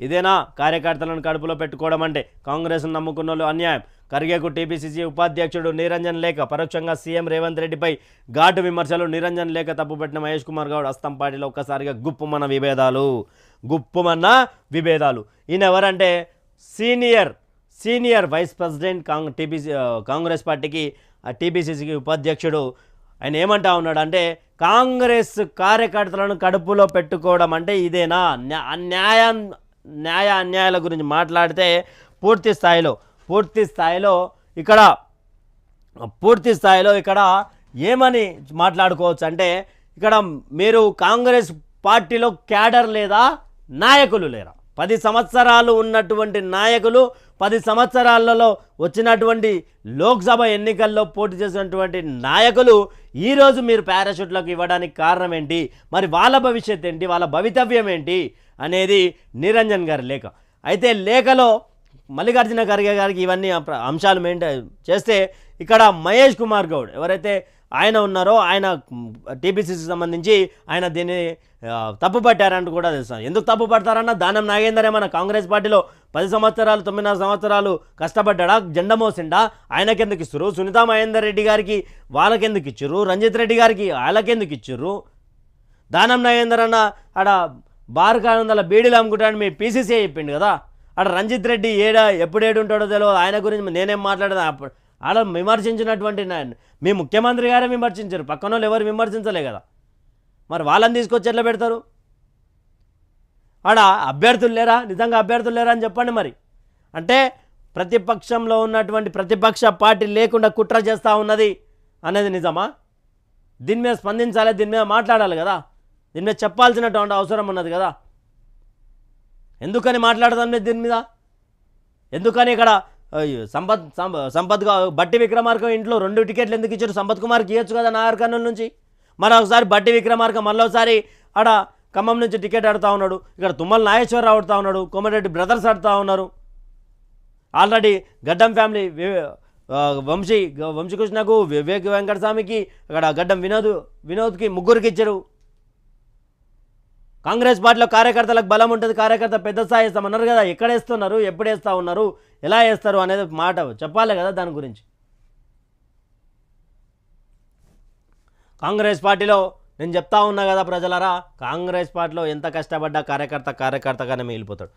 ఇదేనా? కార్యకర్తలను కడుపులో పెట్టుకోవడం అంటే కాంగ్రెస్ను నమ్ముకున్న అన్యాయం. కరిగేకు టీపీసీసీ ఉపాధ్యక్షుడు నిరంజన్ లేఖ పరోక్షంగా సీఎం రేవంత్ రెడ్డిపై ఘాటు విమర్శలు నిరంజన్ లేఖ తప్పుపెట్టిన మహేష్ కుమార్ గౌడ్ అస్తం పార్టీలో ఒక్కసారిగా గుప్పుమన్న విభేదాలు. గుప్పుమన్న విభేదాలు. ఈయన ఎవరంటే సీనియర్ సీనియర్ వైస్ ప్రెసిడెంట్ కాంగ్ టీపీసీ కాంగ్రెస్ పార్టీకి టీపీసీసీకి ఉపాధ్యక్షుడు. ఆయన ఏమంటా ఉన్నాడంటే కాంగ్రెస్ కార్యకర్తలను కడుపులో పెట్టుకోవడం అంటే ఇదేనా? అన్యాయం న్యాయ అన్యాయాల గురించి మాట్లాడితే పూర్తి స్థాయిలో పూర్తి స్థాయిలో ఇక్కడ పూర్తి స్థాయిలో ఇక్కడ ఏమని మాట్లాడుకోవచ్చు అంటే ఇక్కడ మీరు కాంగ్రెస్ పార్టీలో క్యాడర్ లేదా నాయకులు లేరా? పది సంవత్సరాలు ఉన్నటువంటి నాయకులు పది సంవత్సరాలలో వచ్చినటువంటి లోక్సభ ఎన్నికల్లో పోటీ చేసినటువంటి నాయకులు ఈరోజు మీరు పారాషూట్లకు ఇవ్వడానికి కారణం ఏంటి మరి వాళ్ళ భవిష్యత్ ఏంటి? వాళ్ళ భవితవ్యం ఏంటి? అనేది నిరంజన్ గారి లేఖ. అయితే లేఖలో మల్లికార్జున ఖర్గే గారికి ఇవన్నీ అంశాలు మెయింటైన్ చేస్తే ఇక్కడ మహేష్ కుమార్ గౌడ్ ఎవరైతే ఆయన ఉన్నారో ఆయన టీపీసీసీకి సంబంధించి ఆయన దీన్ని తప్పు పట్టారంటూ కూడా తెలుసు. ఎందుకు తప్పు పడతారన్న దానం నాగేందర్ ఏమన్నా కాంగ్రెస్ పార్టీలో పది సంవత్సరాలు తొమ్మిదిన్నర సంవత్సరాలు కష్టపడ్డా జెండా మోసిండా? ఆయనకెందుకు ఇచ్చారు సునీతా మహేందర్ రెడ్డి గారికి వాళ్ళకెందుకు ఇచ్చారు రంజిత్ రెడ్డి గారికి వాళ్ళకెందుకు ఇచ్చారు దానం నాగేందర్ అన్న ఆడ బార్ కానందల బీడీలు అమ్ముకుంటాడని మీ పీసీసీ చెప్పిండు కదా? అక్కడ రంజిత్ రెడ్డి ఏడ ఎప్పుడు ఏడు ఉంటాడో తెలియదు ఆయన గురించి నేనేం మాట్లాడదా? అప్పుడు ఆడ విమర్శించినటువంటి మీ ముఖ్యమంత్రి గారే విమర్శించారు. పక్కన వాళ్ళు ఎవరు విమర్శించలే కదా. మరి వాళ్ళని తీసుకొచ్చి ఎట్లా పెడతారు? ఆడ అభ్యర్థులు లేరా? నిజంగా అభ్యర్థులు లేరా అని చెప్పండి మరి. అంటే ప్రతిపక్షంలో ఉన్నటువంటి ప్రతిపక్ష పార్టీ లేకుండా కుట్ర చేస్తూ ఉన్నది అనేది నిజమా? దీని మీద స్పందించాలి దీని మీద మాట్లాడాలి కదా. దీని మీద చెప్పాల్సినటువంటి అవసరం ఉన్నది కదా. ఎందుకని మాట్లాడదాం లేదు దీని మీద? ఎందుకని ఇక్కడ సంపత్ సంపత్ బట్టి విక్రమార్క ఇంట్లో రెండు టికెట్లు ఎందుకు ఇచ్చారు? సంపత్ కుమార్కి ఇవ్వచ్చు కదా నాగర్ కర్నూలు నుంచి? మరొకసారి బట్టి విక్రమార్క మళ్ళొకసారి ఆడ ఖమ్మం నుంచి టికెట్ ఆడుతూ ఉన్నాడు. ఇక్కడ తుమ్మల నాగేశ్వరరావు ఆడుతూ ఉన్నాడు. కోమటిరెడ్డి బ్రదర్స్ ఆడుతూ ఉన్నారు. ఆల్రెడీ గడ్డం ఫ్యామిలీ వంశీ వంశీకృష్ణకు వివేక్ వెంకటస్వామికి అక్కడ గడ్డం వినోద్ వినోద్కి ముగ్గురికి ఇచ్చారు. కాంగ్రెస్ పార్టీలో కార్యకర్తలకు బలం ఉంటుంది కార్యకర్త పెద్ద స్థాయి ఇస్తామన్నారు కదా ఎక్కడ వేస్తున్నారు ఎప్పుడు వేస్తూ ఉన్నారు ఎలా వేస్తారు అనేది మాట చెప్పాలి కదా దాని గురించి. కాంగ్రెస్ పార్టీలో నేను చెప్తా ఉన్నా కదా ప్రజలరా కాంగ్రెస్ పార్టీలో ఎంత కష్టపడ్డా కార్యకర్త కార్యకర్తగానే మిగిలిపోతాడు.